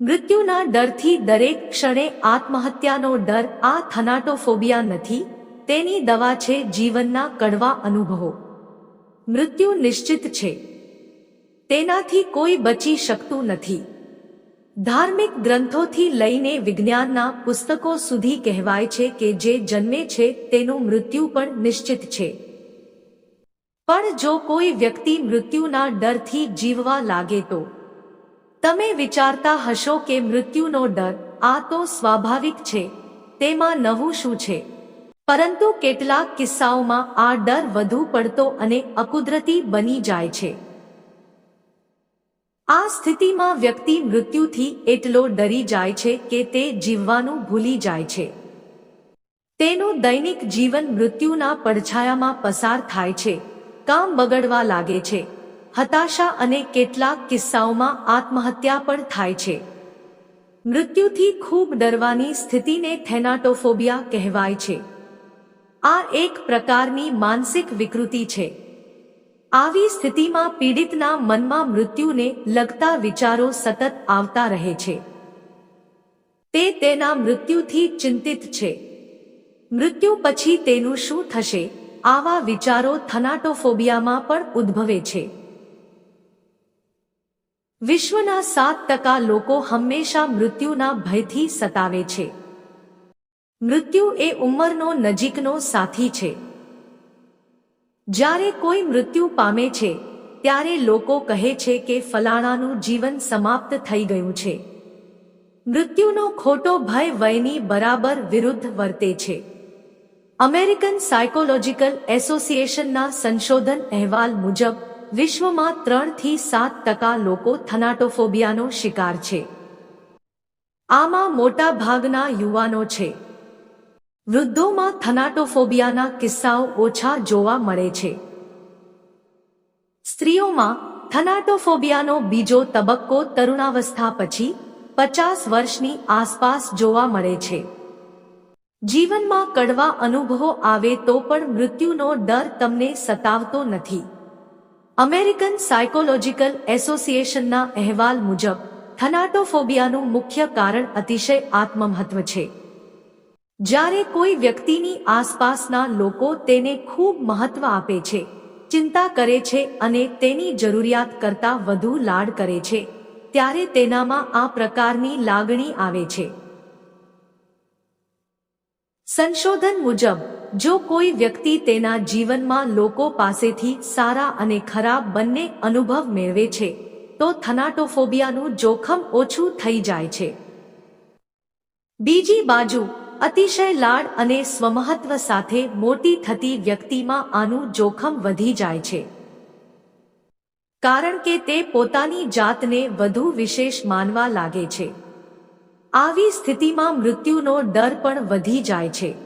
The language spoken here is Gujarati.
મૃત્યુના ડરથી દરેક ક્ષણે આત્મહત્યાનો ડર, આ થનાટોફોબિયા નથી, તેની દવા છે જીવનના કડવા અનુભવો. મૃત્યુ નિશ્ચિત છે. તેનાથી કોઈ બચી શકતું નથી. ધાર્મિક ગ્રંથોથી લઈને વિજ્ઞાનના પુસ્તકો સુધી કહેવાય છે કે જે જન્મે છે તેનું મૃત્યુ પણ નિશ્ચિત છે. પણ જો કોઈ વ્યક્તિ મૃત્યુના ડરથી જીવવા લાગે તો તમે વિચારતા હશો કે મૃત્યુનો ડર, આ તો સ્વાભાવિક છે, તેમાં નવું શું છે? પરંતુ કેટલાક કિસ્સાઓમાં આ ડર વધુ પડતો અને અકુદરતી બની જાય છે. આ સ્થિતિમાં વ્યક્તિ મૃત્યુથી એટલો ડરી જાય છે કે તે જીવવાનું ભૂલી જાય છે. તેનું દૈનિક જીવન મૃત્યુના પડછાયામાં પસાર થાય છે, કામ બગડવા લાગે છે. હતાશા અને કેટલાક કિસ્સાઓમાં આત્મહત્યા પણ થાય છે. મૃત્યુથી ખૂબ ડરવાની સ્થિતિને થેનાટોફોબિયા કહેવાય છે. આ એક પ્રકારની માનસિક વિકૃતિ છે. આવી સ્થિતિમાં પીડિતના મનમાં મૃત્યુને લગતા વિચારો સતત આવતા રહે છે. તે તેના મૃત્યુથી ચિંતિત છે. મૃત્યુ પછી તેનું શું થશે? આવા વિચારો થનાટોફોબિયામાં પણ ઉદ્ભવે છે. વિશ્વના સાત ટકા લોકો હંમેશા મૃત્યુના ભયથી સતાવે છે. મૃત્યુ એ ઉંમરનો નજીકનો સાથી છે. જ્યારે કોઈ મૃત્યુ પામે છે, ત્યારે લોકો કહે છે કે ફલાણાનું જીવન સમાપ્ત થઈ ગયું છે. મૃત્યુનો ખોટો ભય વયની બરાબર વિરુદ્ધ વર્તે છે. અમેરિકન સાયકોલોજીકલ એસોસિએશનના સંશોધન અહેવાલ મુજબ વિશ્વમાં ત્રણથી સાત ટકા લોકો થનાટોફોબિયાનો શિકાર છે. આમાં મોટા ભાગના યુવાનો છે. વૃદ્ધોમાં થનાટોફોબિયાના કિસ્સાઓ ઓછા જોવા મળે છે. સ્ત્રીઓમાં થનાટોફોબિયાનો બીજો તબક્કો તરુણાવસ્થા પછી પચાસ વર્ષની આસપાસ જોવા મળે છે. જીવનમાં કડવા અનુભવો આવે તો પણ મૃત્યુનો ડર તમને સતાવતો નથી. અમેરિકન સાયકોલોજીકલ એસોસિએશનના અહેવાલ મુજબ, થનાટોફોબિયાનું મુખ્ય કારણ અતિશય આત્મમહત્વ છે. જ્યારે કોઈ વ્યક્તિની આસપાસના લોકો તેને ખૂબ મહત્વ આપે છે, ચિંતા કરે છે અને તેની જરૂરિયાત કરતાં વધુ લાડ કરે છે, ત્યારે તેનામાં આ પ્રકારની લાગણી આવે છે. સંશોધન મુજબ, જો કોઈ વ્યક્તિ તેના જીવનમાં લોકો પાસેથી સારા અને ખરાબ બંને અનુભવ મેળવે છે, તો થનાટોફોબિયાનું જોખમ ઓછું થઈ જાય છે. બીજી બાજુ, અતિશય લાડ અને સ્વમહત્વ સાથે મોટી થતી વ્યક્તિમાં આનું જોખમ વધી જાય છે. કારણ કે તે પોતાની જાતને વધુ વિશેષ માનવા લાગે છે. આવી સ્થિતિમાં મૃત્યુનો ડર પણ વધી જાય છે.